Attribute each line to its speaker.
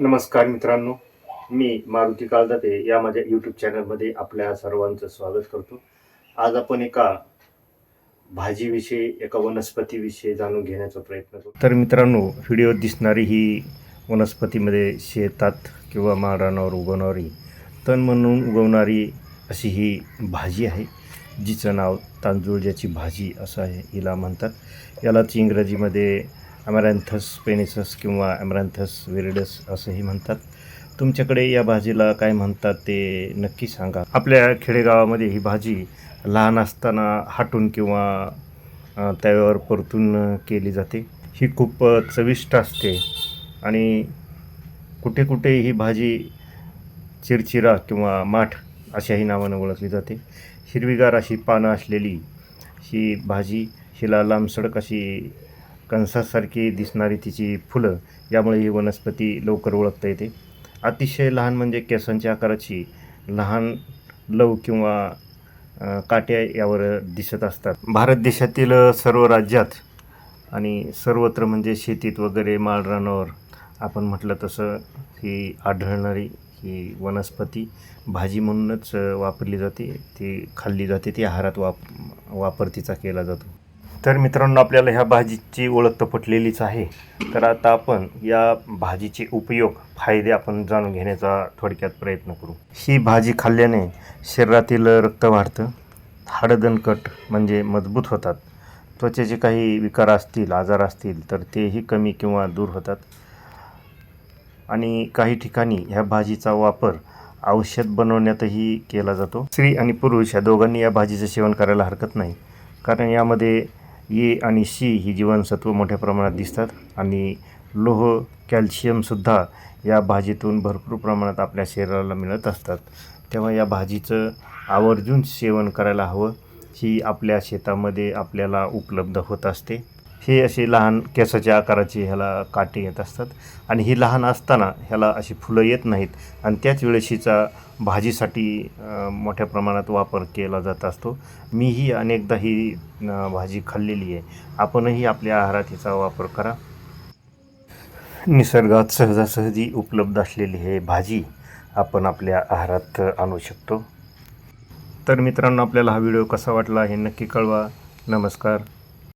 Speaker 1: नमस्कार मित्रांनो मी मारुती काळदाते या माझ्या यूट्यूब चॅनलमध्ये आपल्या सर्वांचं स्वागत करतो. आज आपण एका भाजीविषयी एका वनस्पतीविषयी जाणून घेण्याचा प्रयत्न करतो तर मित्रांनो व्हिडिओत दिसणारी ही वनस्पतीमध्ये शेतात किंवा माळरानावर उगवणारी तण म्हणून उगवणारी अशी ही भाजी आहे जिचं नाव तांदूळ ज्याची भाजी असं आहे हिला म्हणतात. यालाच इंग्रजीमध्ये ॲमरॅन्थस पेनिसस किंवा ॲमरॅन्थस विरिडस असंही म्हणतात. तुमच्याकडे या भाजीला काय म्हणतात ते नक्की सांगा. आपल्या खेडेगावामध्ये ही भाजी लहान असताना हाटून किंवा त्यावर परतून केली जाते. ही खूप चविष्ट असते. आणि कुठे कुठे ही भाजी चिरचिरा किंवा माठ अशाही नावानं ओळखली जाते. हिरवीगार अशी पानं असलेली ही भाजी हिला लांबसडक अशी कंसासारखी दिसणारी तिची फुलं यामुळे ही वनस्पती लवकर ओळखता येते. अतिशय लहान म्हणजे केसांच्या आकाराची लहान लव किंवा काट्या यावर दिसत असतात. भारत देशातील सर्व राज्यात आणि सर्वत्र म्हणजे शेतीत वगैरे माळरानावर आपण म्हटलं तसं ही आढळणारी ही वनस्पती भाजी म्हणूनच वापरली जाते. ती खाल्ली जाते. ती आहारात वाप वापर तिचा केला जातो. तर मित्रांनो आपल्याला ह्या भाजीची ओळख तर पटलेलीच आहे. तर आता आपण या भाजीचे उपयोग फायदे आपण जाणून घेण्याचा थोडक्यात प्रयत्न करू. ही भाजी खाल्ल्याने शरीरातील रक्त वाढतं हाडदणकट म्हणजे मजबूत होतात. त्वचेचे काही विकार असतील आजार असतील तर तेही कमी किंवा दूर होतात. आणि काही ठिकाणी ह्या भाजीचा वापर औषध बनवण्यातही केला जातो. स्त्री आणि पुरुष या दोघांनी या भाजीचं सेवन करायला हरकत नाही. कारण यामध्ये ए आणि सी ही जीवनसत्व मोठ्या प्रमाणात दिसतात आणि लोह कॅल्शियमसुद्धा या भाजीतून भरपूर प्रमाणात आपल्या शरीराला मिळत असतात. तेव्हा या भाजीचं आवर्जून सेवन करायला हवं. ही आपल्या शेतामध्ये आपल्याला उपलब्ध होत असते. हे असे लहान केसाच्या आकाराची ह्याला काटे येत असतात. आणि ही लहान असताना ह्याला अशी फुलं येत नाहीत. आणि त्याच वेळेस हिचा भाजीसाठी मोठ्या प्रमाणात वापर केला जात असतो. मीही अनेकदा ही भाजी खाल्लेली आहे. आपणही आपल्या आहारात हिचा वापर करा. निसर्गात सहजासहजी उपलब्ध असलेली हे भाजी आपण आपल्या आहारात आणू शकतो. तर मित्रांनो आपल्याला हा व्हिडिओ कसा वाटला हे नक्की कळवा. नमस्कार.